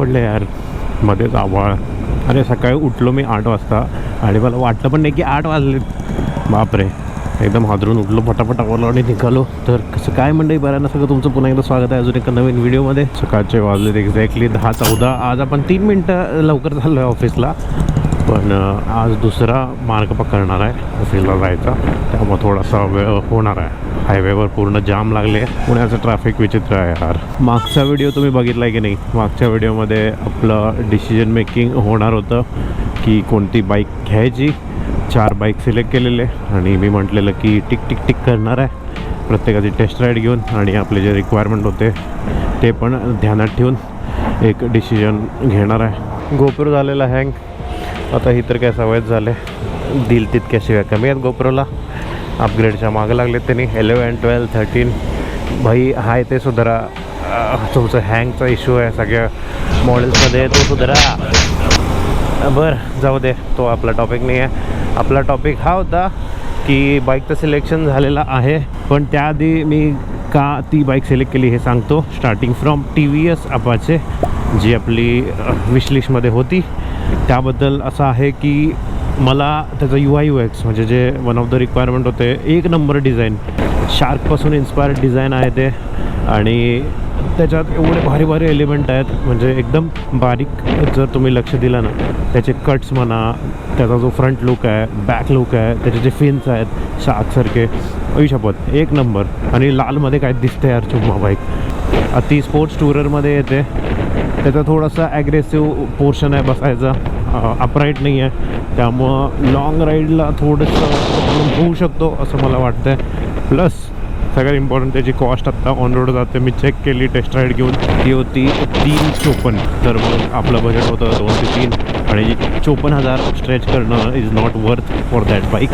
पडलं यार. मध्येच आवाळ अरे सकाळी उठलो मी आठ वाजता आणि मला वाटलं पण नाही की आठ वाजले. बापरे. एकदम हादरून उठलो फटाफट आवरलो आणि निघालो. तर कसं काय मंडळी बरं सगळं तुमचं पुन्हा एकदा स्वागत आहे अजून एका नवीन व्हिडिओमध्ये. सकाळचे वाजलेत एक्झॅक्टली दहा चौदा. आज आपण तीन मिनटं लवकर झालो आहे ऑफिसला पण आज दुसरा मार्ग पकडणार आहे ऑफिसला जायचा. त्यामुळे थोडासा वेळ होणार आहे. हायवेवर पूर्ण जाम लागले. पुण्याचं ट्रॅफिक विचित्र आहे यार. मागचा व्हिडिओ तुम्ही बघितला आहे की नाही? मागच्या व्हिडिओमध्ये आपलं डिसिजन मेकिंग होणार होतं की कोणती बाईक घ्यायची. चार बाईक सिलेक्ट केलेले आणि मी म्हटलेलं की टिक टिक टिक करणार आहे. प्रत्येकाची टेस्ट राईड घेऊन आणि आपले जे रिक्वायरमेंट होते ते पण ध्यानात ठेवून एक डिसिजन घेणार आहे. गोपूर झालेला हँग आता ही तर काय सवयच झाले. दिल तितक्या शिवाय कमी आहेत गोप्रोला अपग्रेडच्या मागं लागले त्यांनी. इलेवन ट्वेल्व थर्टीन भाई हाय ते सुधारा. तुमचं हँगचा इश्यू आहे सगळ्या मॉडेल्समध्ये तो सुधारा. बरं जाऊ दे. तो आपला टॉपिक नाही आहे आपला टॉपिक हा होता की बाईकचं सिलेक्शन झालेलं आहे. पण त्याआधी मी का ती बाईक सिलेक्ट केली हे सांगतो. Starting from T V S Apache जी आपली विशलिस्टमध्ये होती. त्याबद्दल असं आहे की मला त्याचं यू आय यू एक्स म्हणजे जे वन ऑफ द रिक्वायरमेंट होते एक नंबर डिझाईन शार्कपासून इन्स्पायर्ड डिझाईन आहे ते. आणि त्याच्यात एवढे भारी भारी एलिमेंट आहेत म्हणजे एकदम बारीक जर तुम्ही लक्ष दिलं ना त्याचे कट्स म्हणा त्याचा जो फ्रंट लुक आहे बॅक लुक आहे त्याचे जे फिन्स आहेत शार्कसारखे ऐ एक नंबर आणि लालमध्ये काय दिसतं यार चुम्मा बाईक ती स्पोर्ट्स टुररमध्ये येते. त्याचा थोडासा ॲग्रेसिव्ह पोर्शन आहे बसायचा अपराईट नाही आहे. त्यामुळं लाँग राईडला थोडंसं प्रॉब्लेम होऊ शकतो असं मला वाटतं आहे प्लस सगळ्यात इम्पॉर्टंट त्याची कॉस्ट आत्ता ऑन रोड जाते. मी चेक केली टेस्ट राईड घेऊन. ती होती तीन चोपन्न. तर मग आपलं बजेट होतं दोन ते तीन. आणि चोपन्न हजार स्ट्रेच करणं is not worth for that bike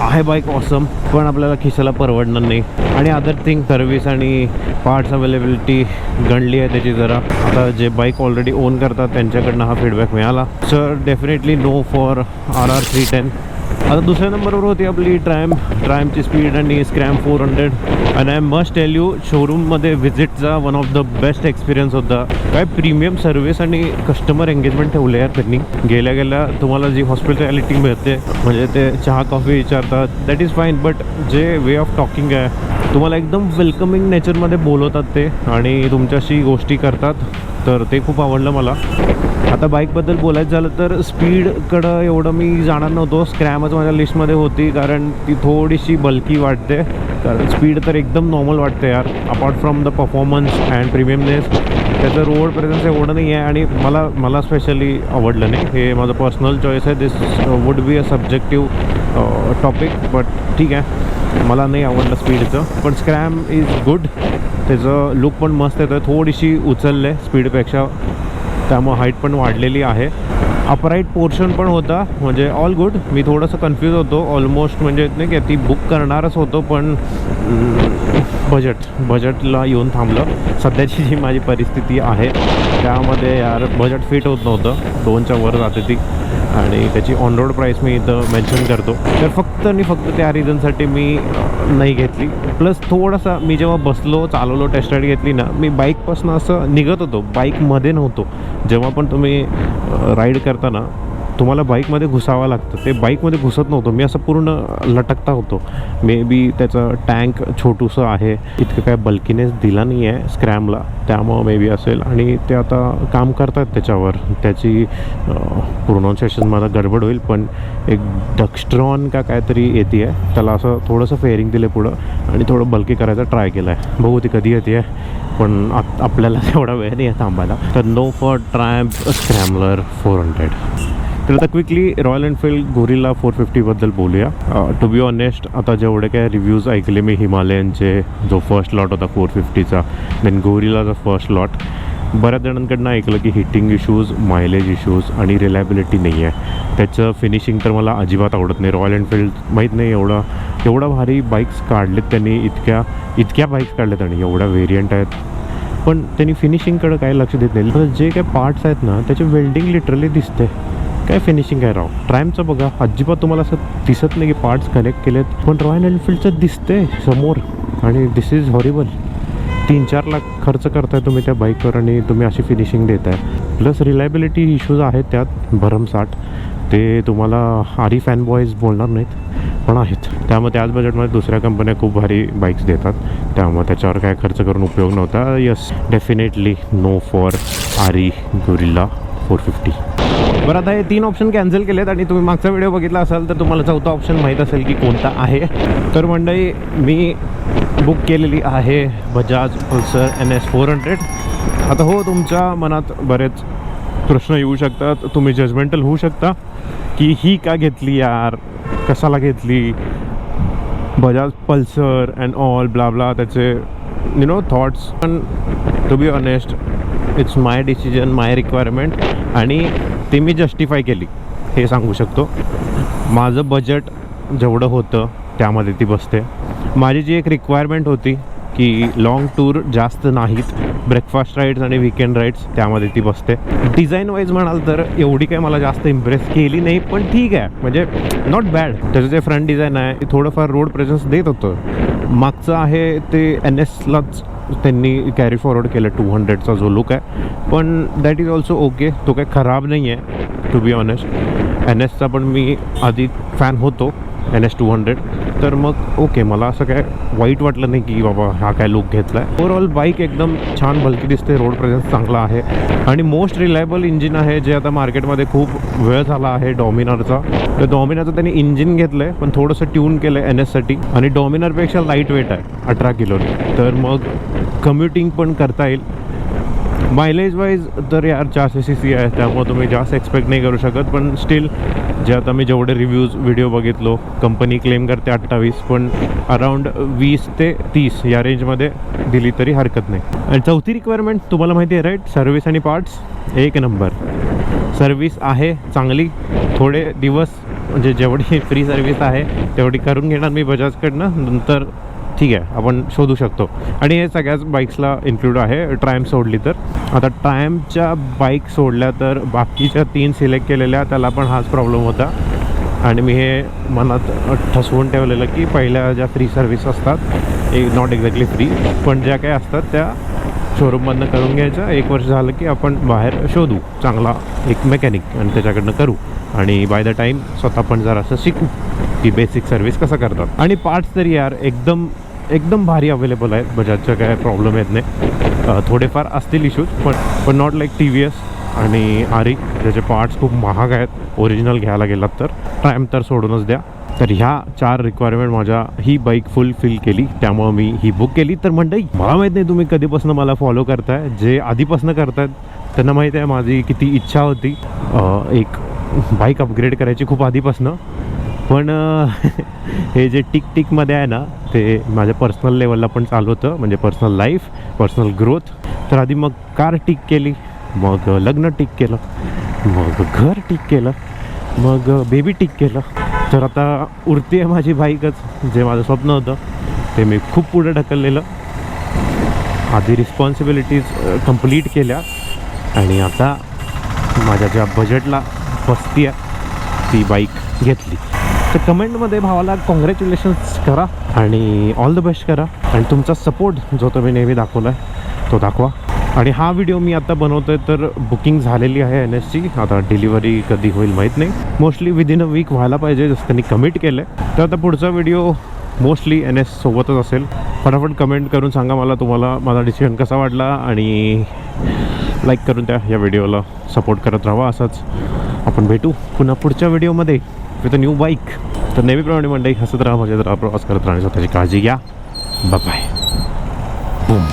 आहे बाईक ऑसम पण आपल्याला खिशाला परवडणार नाही. आणि अदर थिंग सर्व्हिस आणि पार्ट्स अवेलेबिलिटी गणली आहे त्याची जरा. आता जे बाईक ऑलरेडी ओन करतात त्यांच्याकडनं हा फीडबॅक मिळाला. Sir definitely no for R R three ten आता दुसऱ्या नंबरवर होती आपली ट्रॅम ट्रॅमची स्पीड आणि Scram four hundred. And I must tell you शोरूममध्ये व्हिजिटचा one of the best experience होता. काय प्रीमियम सर्व्हिस आणि कस्टमर एंगेजमेंट ठेवले यार त्यांनी. गेल्या गेल्या तुम्हाला जी हॉस्पिटॅलिटी मिळते म्हणजे ते चहा कॉफी विचारतात दॅट इज फाईन बट जे वे ऑफ टॉकिंग आहे तुम्हाला एकदम वेलकमिंग नेचरमध्ये बोलवतात ते आणि तुमच्याशी गोष्टी करतात तर ते खूप आवडलं मला. आता बाईकबद्दल बोलायचं झालं तर स्पीडकडं एवढं मी जाणार नव्हतो. स्क्रॅमच माझ्या लिस्टमध्ये होती कारण ती थोडीशी बल्की वाटते. कारण स्पीड तर एकदम नॉर्मल वाटते यार. Apart from the performance and premiumness त्याचं रोड प्रेझन्स एवढं नाही आहे आणि मला मला स्पेशली आवडलं नाही. हे माझं पर्सनल चॉईस आहे. This would be a subjective topic but ठीक आहे. मला नाही आवडलं स्पीडचं पण स्क्रॅम इज गुड त्याचं लुक पण मस्त येतं थोडीशी उचललं आहे स्पीडपेक्षा त्यामुळं हाईट पण वाढलेली आहे. अपराईट पोर्शन पण होता. म्हणजे ऑल गुड मी थोडंसं कन्फ्यूज होतो. ऑलमोस्ट म्हणजे नाही की ती बुक करणारच होतो पण बजेट बजेटला येऊन थांबलं. सध्याची जी माझी परिस्थिती आहे त्यामध्ये यार बजेट फिट होत नव्हतं. दोनच्या वर जाते ती. आणि त्याची ऑन रोड प्राईस मी इथं मेन्शन करतो. तर फक्त आणि फक्त त्या रिझनसाठी मी नाही घेतली. प्लस थोडासा मी जेव्हा बसलो चालवलो टेस्ट राईड घेतली ना मी बाईकपासून असं निघत होतो. बाईकमध्ये नव्हतो. जेव्हा पण तुम्ही राईड करताना तुम्हाला बाईकमध्ये घुसावं लागतं. ते बाईकमध्ये घुसत नव्हतं. मी असं पूर्ण लटकता होतो. मे बी त्याचं टँक छोटूसं आहे. इतकं काय बल्कीनेस दिला नाही आहे स्क्रॅमला त्यामुळं मे बी असेल. आणि ते आता काम करतात त्याच्यावर. त्याची प्रोनाऊन्सिएशन मला गडबड होईल पण एक डक्स्ट्रॉन का काहीतरी येते आहे त्याला असं थोडंसं फेअरिंग दिलं पुढं. आणि थोडं बल्की करायचा ट्राय केला आहे बघू ती कधी येते आहे पण आपल्याला तेवढा वेळ नाही आहे थांबायला. तर no for Triumph Scrambler four hundred तर आता quickly Royal Enfield Guerrilla four फिफ्टीबद्दल बोलूया. टू बी ऑनेस्ट आता जेवढे काय रिव्ह्यूज ऐकले मी हिमालयनचे जो फर्स्ट लॉट होता फोर फिफ्टीचा देन गोरिलाचा फर्स्ट लॉट बऱ्याच जणांकडनं ऐकलं की हिटिंग इश्यूज मायलेज इश्यूज आणि रिलायबिलिटी नाही आहे त्याचं फिनिशिंग तर मला अजिबात आवडत नाही. रॉयल एनफिल्ड माहीत नाही एवढा एवढा भारी बाईक्स काढलेत त्यांनी इतक्या इतक्या बाईक्स काढल्यात आणि एवढ्या व्हेरियंट आहेत. पण त्यांनी फिनिशिंगकडं काय लक्ष देत नाही. जे काय पार्ट्स आहेत ना त्याचे वेल्डिंग लिटरली दिसते काय फिनिशिंग आहे राव? ट्रायमचं बघा. अजिबात तुम्हाला असं दिसत नाही की पार्ट्स कनेक्ट केलेत. पण रॉयल एनफिल्डचं दिसते समोर. आणि दिस इज हॉरिबल तीन चार लाख खर्च करताय तुम्ही त्या बाईकवर आणि तुम्ही अशी फिनिशिंग देताय. प्लस रिलायबिलिटी इश्यूज आहेत त्यात. भरमसाठ ते तुम्हाला आरी फॅन बॉईज बोलणार नाहीत. पण आहेत. त्यामुळे त्याच बजेटमध्ये दुसऱ्या कंपन्या खूप भारी बाईक्स देतात. त्यामुळे त्याच्यावर काय खर्च करून उपयोग नव्हता. Yes definitely no for RE Guerrilla four fifty बरं आता हे तीन ऑप्शन कॅन्सल केलेत आणि तुम्ही मागचा व्हिडिओ बघितला असाल तर तुम्हाला चौथा ऑप्शन माहीत असेल की कोणता आहे. तर मंडळी मी बुक केलेली आहे Bajaj Pulsar N S four hundred आता हो तुमच्या मनात बरेच प्रश्न येऊ शकतात. तुम्ही जजमेंटल होऊ शकता की ही का घेतली यार? कशाला घेतली? Bajaj Pulsar and all blah blah त्याचे यु नो थॉट्स पण to be honest it's my decision my requirement आणि ते मी जस्टिफाय केली. हे सांगू शकतो. माझं बजेट जेवढं होतं त्यामध्ये ती बसते. माझी जी एक रिक्वायरमेंट होती की लाँग टूर जास्त नाहीत. ब्रेकफास्ट राईड्स आणि विकेंड राईड्स त्यामध्ये ती बसते. डिझाईन वाईज म्हणाल तर एवढी काही मला जास्त इम्प्रेस केली नाही पण ठीक आहे. म्हणजे नॉट बॅड त्याचं जे फ्रंट डिझाईन आहे ते थोडंफार रोड प्रेझेन्स देत होतं. मागचं आहे ते एन एसलाच त्यांनी कॅरी फॉरवर्ड केलं टू हंड्रेडचा जो लुक आहे. पण दॅट इज ऑल्सो ओके तो काही खराब नाही आहे टू बी ऑनेस्ट एन एसचा पण मी आधी फॅन होतो. N S two hundred. तर मग ओके मला असं काय वाईट वाटलं नाही की बाबा हा काय लुक घेतला आहे ओवरऑल बाईक एकदम छान भलकी दिसते रोड प्रेझेन्स चांगला आहे. आणि मोस्ट रिलायबल इंजिन आहे जे आता मार्केटमध्ये खूप वेळ झाला आहे डॉमिनरचा. तर डॉमिनरचं त्यांनी इंजिन घेतलं आहे पण थोडंसं ट्यून केलं आहे एन एससाठी आणि डॉमिनरपेक्षा लाइट वेट आहे अठरा किलोने. तर मग कम्युटिंग पण करता येईल. मायलेज वाईज तर यार चारशे सी सी आहे त्यामुळे तुम्ही जास्त एक्सपेक्ट नाही करू शकत पण स्टील जे आता मी जेवढे रिव्ह्यूज व्हिडिओ बघितलो कंपनी क्लेम करते अठ्ठावीस पण अराऊंड वीस ते तीस या रेंजमध्ये दिली तरी हरकत नाही. आणि चौथी रिक्वायरमेंट तुम्हाला माहिती आहे राईट सर्व्हिस आणि पार्ट्स एक नंबर सर्व्हिस आहे चांगली थोडे दिवस म्हणजे जेवढी फ्री सर्व्हिस आहे तेवढी करून घेणार मी बजाजकडनं नंतर ठीक आहे आपण शोधू शकतो. आणि हे सगळ्याच बाईक्सला इन्क्लूड आहे ट्रायम सोडली तर. आता ट्रायमच्या बाईक सोडल्या तर बाकीच्या तीन सिलेक्ट केलेल्या त्याला पण हाच प्रॉब्लेम होता. आणि मी हे मनात ठसवून ठेवलेलं की पहिल्या ज्या फ्री सर्व्हिस असतात एक नॉट एक्झॅक्टली फ्री पण ज्या काही असतात त्या शोरूममधनं करून घ्यायचं एक वर्ष झालं की आपण बाहेर शोधू चांगला एक मेकॅनिक आणि त्याच्याकडनं करू. आणि बाय द टाईम स्वतः पण जरासं शिकू की बेसिक सर्व्हिस कसं करतात. आणि पार्ट्स तरी यार एकदम एकदम भारी अवेलेबल आहेत बजाजच्या काय प्रॉब्लेम येत नाही. थोडेफार असतील इश्यूज पण पण not like T V S आणि आरी ज्याचे पार्ट्स खूप महाग आहेत ओरिजिनल घ्यायला गेलात तर. टाईम तर सोडूनच द्या. तर ह्या चार रिक्वायरमेंट माझ्या ही बाईक फुलफिल केली. त्यामुळं मी ही बुक केली. तर मंडई मला माहीत नाही तुम्ही कधीपासून मला फॉलो करताय. जे आधीपासून करतायत त्यांना माहीत आहे माझी किती इच्छा होती. एक बाईक अपग्रेड करायची खूप आधीपासनं. पण हे जे टिक टिकमध्ये आहे ना ते माझ्या पर्सनल लेवलला पण चालू होतं म्हणजे पर्सनल लाईफ पर्सनल ग्रोथ तर आधी मग कार टिक केली मग लग्न टिक केलं मग घर टिक केलं मग बेबी टिक केलं. तर आता उरते आहे माझी बाईकच जे माझं स्वप्न होतं ते मी खूप पुढे ढकललेलं. आधी रिस्पॉन्सिबिलिटीज कंप्लीट केल्या. आणि आता माझ्या ज्या बजेटला बसती आहे ती बाईक घेतली. तर कमेंटमध्ये भावाला कॉंग्रॅच्युलेशन्स करा आणि ऑल द बेस्ट करा. आणि तुमचा सपोर्ट जो तुम्ही नेहमी दाखवला आहे तो दाखवा. आणि हा व्हिडिओ मी आता बनवतोय तर बुकिंग झालेली आहे एन एसची आता डिलिव्हरी कधी होईल माहीत नाही. मोस्टली विदिन अ वीक व्हायला पाहिजे जसं त्यांनी कमिट केलं आहे तर आता पुढचा व्हिडिओ मोस्टली एन एस सोबतच असेल. फटाफट कमेंट करून सांगा मला तुम्हाला माझा डिसिजन कसा वाटला आणि लाईक करून त्या या व्हिडिओला सपोर्ट करत राहा असाच. आपण भेटू पुन्हा पुढच्या व्हिडिओमध्ये विथ अ न्यू बाईक. तर नेहमीप्रमाणे मंडई हसत राहा मजेत राहा. प्रवास करत राहा स्वतःची काळजी घ्या. Bye boom